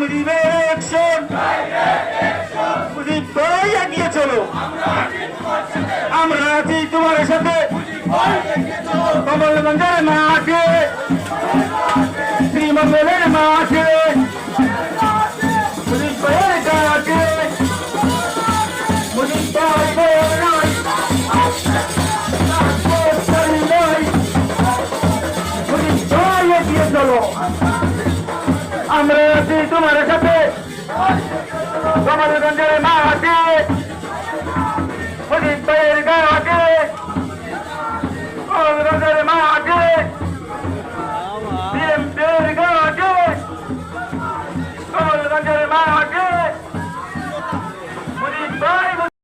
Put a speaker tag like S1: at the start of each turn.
S1: Direction Mujib ভাই এগিয়ে চলো। আমরা আছি তোমার সাথে। কমলগঞ্জের মাঠে। শ্রীমঙ্গলের মাঠে। মুজিব ভাইয়ের ডাকে মুজিব ভাই মুজিব ভাই এগিয়ে চলো। আমরা আছি তোমার সাথে মা মাঠে